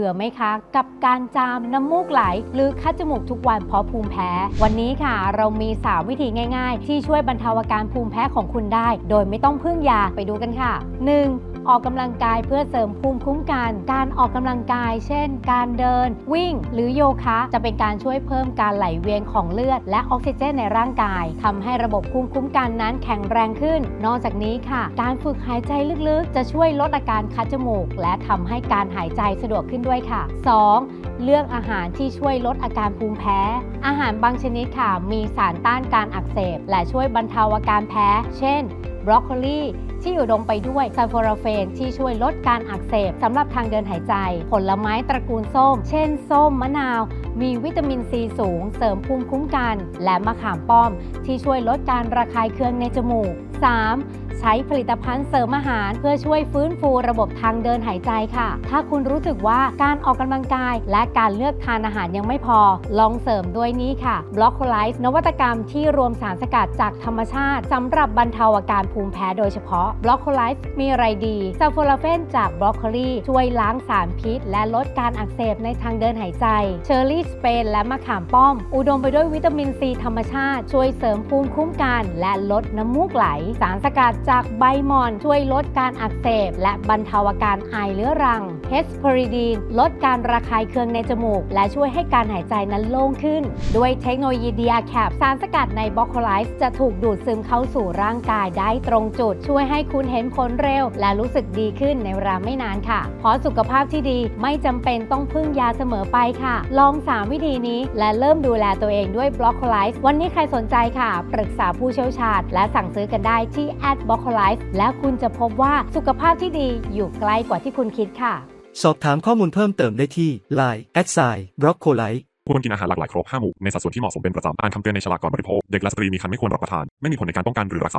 บื่อไหมคะ กับการจามน้ำมูกไหล หรือคัดจมูกทุกวันเพราะภูมิแพ้ วันนี้ค่ะ เรามี 3 วิธีง่าย ๆ ที่ช่วยบรรเทาอาการภูมิแพ้ของคุณได้ โดยไม่ต้องพึ่งยาไปดูกันค่ะ 1. ออกกำลังกายเพื่อเสริมภูมิคุ้มกัน การออกกำลังกาย เช่น การเดิน วิ่ง หรือโยคะ จะเป็นการช่วยเพิ่มการไหลเวียนของเลือด และออกซิเจนในร่างกายทำให้ระบบภูมิคุ้มกันนั้นแข็งแรงขึ้น นอกจากนี้ค่ะ การฝึกหายใจลึกๆ จะช่วยลดอาการคัดจมูก และทำให้การหายใจสะดวกขึ้นด้วยค่ะ 2. เลือกอาหารที่ช่วยลดอาการภูมิแพ้ อาหารบางชนิดค่ะ มีสารต้านการอักเสบ และช่วยบรรเทาอาการแพ้ เช่นบรอกโคลีที่อุดมไปด้วยซัลโฟราเฟนที่ช่วยลดการอักเสบสำหรับทางเดินหายใจ ผลไม้ตระกูลส้ม เช่น ส้ม มะนาว มีวิตามินซีสูง เสริมภูมิคุ้มกัน และมะขามป้อม ที่ช่วยลดการระคายเคืองในจมูก 3. ใช้ผลิตภัณฑ์เสริมอาหาร เพื่อช่วยฟื้นฟูระบบทางเดินหายใจค่ะ ถ้าคุณรู้สึกว่าการออกกำลังกาย และการเลือกทานอาหารยังไม่พอ ลองเสริมด้วยนี้ค่ะบล็อกโคไลซ์นวัตกรรมที่รวมสารสกัดจากธรรมชาติสำหรับบรรเทาอาการภูมิแพ้โดยเฉพาะบล็อกโคไลซ์มีอะไรดีซัลโฟลาเฟนจากบรอกโคลีช่วยล้างสารพิษ และลดการอักเสบในทางเดินหายใจ เชอร์รี่สเปนและมะขามป้อม อุดมไปด้วยวิตามินซีธรรมชาติ ช่วยเสริมภูมิคุ้มกัน และลดน้ำมูกไหล สารสกัดจากใบมอน ช่วยลดการอักเสบ และบรรเทาอาการไอเรื้อรังเฮสเพริดีน ลดการระคายเคืองในจมูก และช่วยให้การหายใจนั้นโล่งขึ้น ด้วยเทคโนโลยีดีอาแคปสารสกัดในบล็อกโคไลซ์จะถูกดูดซึมเข้าสู่ร่างกายได้ตรงจุด ช่วยให้คุณเห็นผลเร็ว และรู้สึกดีขึ้นในเวลาไม่นานค่ะ เพราะสุขภาพที่ดีไม่จำเป็นต้องพึ่งยาเสมอไปค่ะ ลอง 3 วิธีนี้และเริ่มดูแลตัวเองด้วยบล็อกโคไลซ์วันนี้ใครสนใจค่ะ ปรึกษาผู้เชี่ยวชาญและสั่งซื้อกันได้ที่แอดบล็อกโคไลซ์แล้วคุณจะพบว่าสุขภาพที่ดีอยู่ใกล้กว่าที่คุณคิดค่ะ สอบถามข้อมูลเพิ่มเติมได้ที่ Line แอดไซบล็อกโคไลควรกินอาหารหลากหลายครบ5หมู่ในสัดส่วนที่เหมาะสมเป็นประจำตามคำเตือนในฉลากก่อนบริโภค เด็กและสตรีมีครรภ์ไม่ควรรับประทาน ไม่มีผลในการป้องกันหรือรักษาโรค